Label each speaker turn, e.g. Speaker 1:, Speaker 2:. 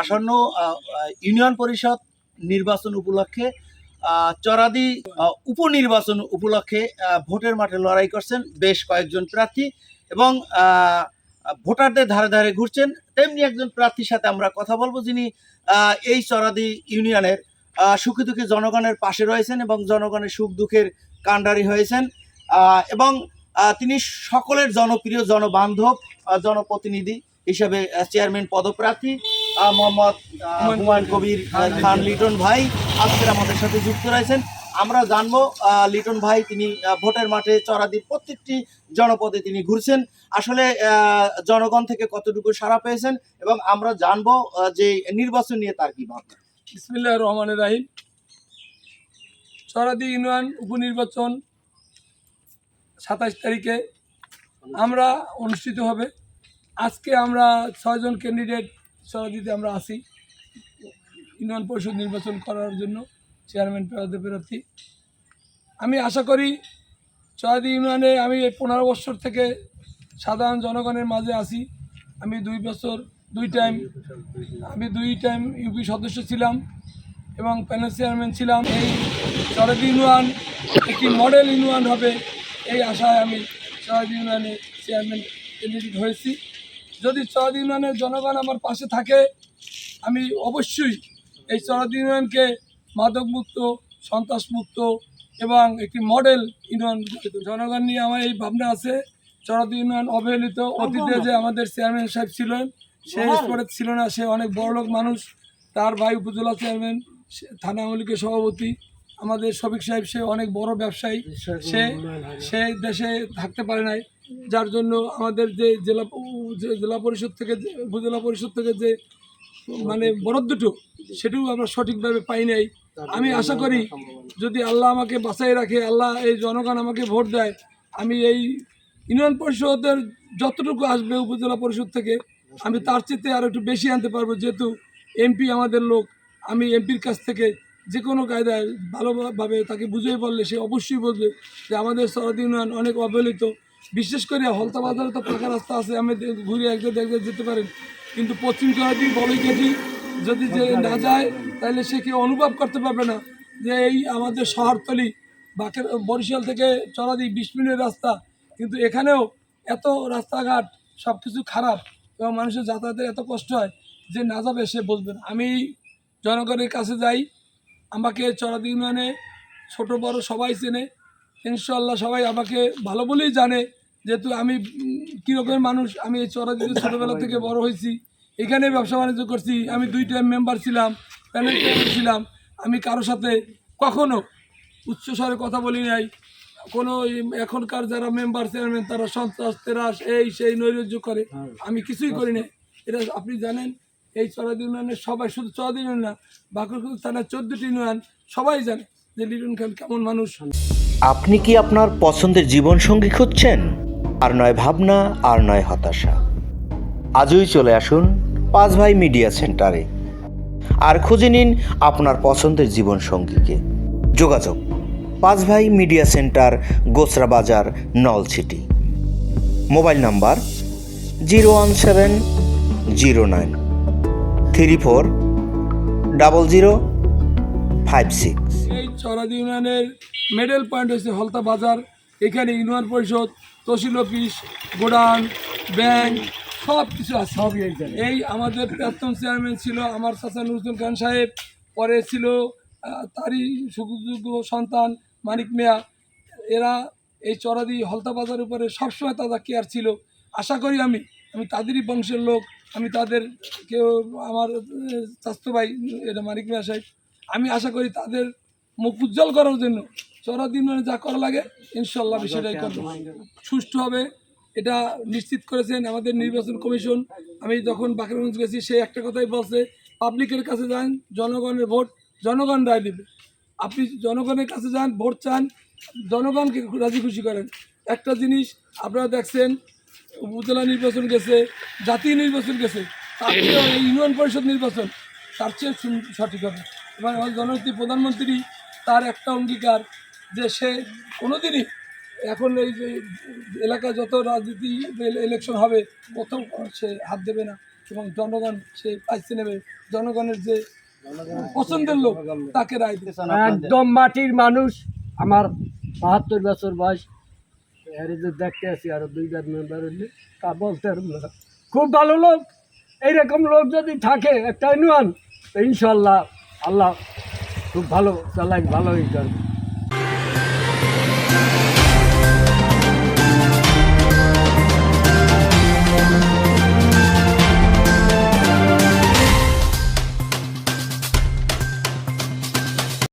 Speaker 1: আসন্ন ইউনিয়ন পরিষদ নির্বাচন উপলক্ষে চরাদি উপনির্বাচন উপলক্ষে ভোটের মাঠে লড়াই করছেন বেশ কয়েকজন প্রার্থী এবং ভোটারদের ধারে ধারে ঘুরছেন। তেমনি একজন প্রার্থীর সাথে আমরা কথা বলব যিনি এই চরাদি ইউনিয়নের সুখী দুঃখী জনগণের পাশে রয়েছেন এবং জনগণের সুখ দুঃখের কাণ্ডারি হয়েছেন। এবং তিনি সকলের জনপ্রিয় জনবান্ধব জনপ্রতিনিধি হিসেবে চেয়ারম্যান পদপ্রার্থী। মোহাম্মদ হুমায়ুন কবির। খান লিটন ভাই আজকের আমাদের সাথে যুক্ত রয়েছেন। আমরা জানব লিটন ভাই তিনি ভোটের মাঠে চড়াদির প্রত্যেকটি জনপদে তিনি ঘুরছেন। আসলে জনগণ থেকে কতটুকু সাড়া পেয়েছেন এবং আমরা জানব যে নির্বাচন নিয়ে তার কি ভাবনা।
Speaker 2: বিসমিল্লাহ রহমান রাহিম। সরাদি ইউনিয়ন উপনির্বাচন সাতাশ তারিখে আমরা অনুষ্ঠিত হবে। আজকে আমরা ছয়জন ক্যান্ডিডেট সরাদিতে আমরা আসি, ইউনিয়ন পরিষদ নির্বাচন করার জন্য চেয়ারম্যান পদে প্রার্থী আমি আশা করি সরাদি ইউনিয়নে আমি এই পনেরো বছর থেকে সাধারণ জনগণের মাঝে আসি আমি দুই বছর, দুই টাইম আমি দুই টাইম ইউপি সদস্য ছিলাম এবং প্যানেল চেয়ারম্যান ছিলাম। এই সরদ ইউনিয়ন একটি মডেল ইউনিয়ন হবে, এই আশায় আমি সরদ ইউনিয়নে চেয়ারম্যান ক্যান্ডিডেট হয়েছি। যদি সরদ ইউনিয়নের জনগণ আমার পাশে থাকে আমি অবশ্যই এই সরদ ইউনিয়নকে মাদকমুক্ত সন্ত্রাসমুক্ত এবং একটি মডেল ইউনিয়ন জনগণ নিয়ে আমার এই ভাবনা আছে। চরদ ইউনিয়ন অবহেলিত অতীতে যে আমাদের চেয়ারম্যান সাহেব ছিলেন সে স্পটে ছিল না সে অনেক বড় লোক মানুষ। তার ভাই উপজেলা চেয়ারম্যান সে- থানা আমলিকের সভাপতি। আমাদের শফিক সাহেব সে অনেক বড় ব্যবসায়ী। সে সে দেশে থাকতে পারে নাই। যার জন্য আমাদের যে জেলা জেলা পরিষদ থেকে উপজেলা পরিষদ থেকে যে মানে বরাদ্দটুকু সেটাও আমরা সঠিকভাবে পাই নাই। আমি আশা করি যদি আল্লাহ আমাকে বাঁচাই রাখে, আল্লাহ এই জনগণ আমাকে ভোট দেয়, আমি এই ইউনিয়ন পরিষদের যতটুকু আসবে উপজেলা পরিষদ থেকে, আমি তার চেয়ে আরও একটু বেশি আনতে পারব। যেহেতু এমপি আমাদের লোক, আমি এমপির কাছ থেকে যে কোনো কায়দায় ভালোভাবে তাকে বুঝিয়ে বললে সে অবশ্যই বলবে যে আমাদের সরদ ইউনিয়ন অনেক অবহেলিত। বিশেষ করে হলতা বাজারে তো পাকা রাস্তা আছে, আমি ঘুরে একবার দেখতে যেতে পারেন। কিন্তু পশ্চিম চরাদি বলইকাঠি যদি যে না যায়, তাহলে সে কি অনুভব করতে পারবে না যে এই আমাদের শহরতলি, বাকের, বরিশাল থেকে চরাদি বিশ মিনিটের রাস্তা। কিন্তু এখানেও এত রাস্তাঘাট সব কিছু খারাপ এবং মানুষের যাতায়াতের এত কষ্ট হয় যে না যাবে সে বুঝবে না। আমি জনগণের কাছে যাই, আমাকে চরাদি ইউনিয়নে ছোটো বড় সবাই চেনে। ইনশাল্লাহ সবাই আমাকে ভালো বলেই জানে যেহেতু আমি উম, কী রকমের মানুষ আমি এই চরাদিতে ছোটোবেলা থেকে বড় হয়েছি। এখানে ব্যবসা বাণিজ্য করছি আমি দুই টাইম মেম্বার ছিলাম প্যানেল ছিলাম। আমি কারোর সাথে কখনো উচ্চস্বরে কথা বলি নাই। কোনো এখনকার যারা মেম্বার চেয়ারম্যান তারা সন্ত্রাস তেরাস এই সেই নৈরাজ্য করে। আমি কিছুই করি না এটা আপনি জানেন এই চরাদি ইউনিয়নের সবাই শুধু চরাদি ইউনিয়ন না বাঁকুড়া থানার চোদ্দটি ইউনিয়ন সবাই জানে যে লিটন খান কেমন মানুষ।
Speaker 3: আপনি কি আপনার পছন্দের জীবনসঙ্গী খুঁজছেন? আর নয় ভাবনা, আর নয় হতাশা। আজই চলে আসুন পাঁচ ভাই মিডিয়া সেন্টারে। আর খুঁজে নিন আপনার পছন্দের জীবনসঙ্গীকে। যোগাযোগ পাঁচ ভাই media centre, Gosra Bazar Nalchity mobile number, zero one seven, zero nine. Three four, double zero, five six.
Speaker 2: Medal point হচ্ছে হলতা বাজার এখানে ইউনিয়ন পরিষদ তহসিল অফিস গোডাউন ব্যাংক সব কিছু আছে এই আমাদের প্রাক্তন চেয়ারম্যান ছিল আমার চাচা নুরুল খান সাহেব পরে ছিল তারই সুযোগ্য সন্তান মানিক মিয়া। এরা এই চরাদি হলতা বাজার উপরে সবসময় তারা কেয়ার ছিল। আশা করি আমি আমি তাদেরই বংশের লোক আমি তাদের কেউ আমার স্বাস্থ্য ভাই এটা মানিক মিয়া সাহেব আমি আশা করি তাদের মুখ উজ্জ্বল করার জন্য। চরাদিন যা করা লাগে, ইনশাল্লাহ বিষয়টাই করব। সুষ্ঠু হবে, এটা নিশ্চিত করেছেন আমাদের নির্বাচন কমিশন। আমি যখন বাকেরগঞ্জ গেছি, সে একটা কথাই বলছে, পাবলিকের কাছে যান, জনগণের ভোট, জনগণ রায় দেবে। আপনি জনগণের কাছে যান, ভোট চান, জনগণকে রাজি খুশি করেন। একটা জিনিস আপনারা দেখছেন, উপজেলা নির্বাচন গেছে, জাতীয় নির্বাচন গেছে, তার চেয়ে এই ইউনিয়ন পরিষদ নির্বাচন, তার চেয়ে সঠিক হবে। এবং আমাদের জননেত্রী প্রধানমন্ত্রী তার একটা অঙ্গীকার যে সে কোনোদিনই এখন এই যে এলাকায় যত রাজনীতি ইলেকশন হবে কোথাও সে হাত দেবে না এবং জনগণ সে পাইছে নেবে। জনগণের যে পছন্দের লোক, তাকে রায়
Speaker 4: একদম মাটির মানুষ। আমার বাহাত্তর বছর বয়স। এর যে দেখতে আছি, আরও দুইবার মেম্বার হইলে, তা বলতে। খুব ভালো লোক। এইরকম লোক যদি থাকে, একটা ইউনিয়ন তো ইনশাল্লাহ, আল্লাহ খুব ভালো চালাই ভালো করবে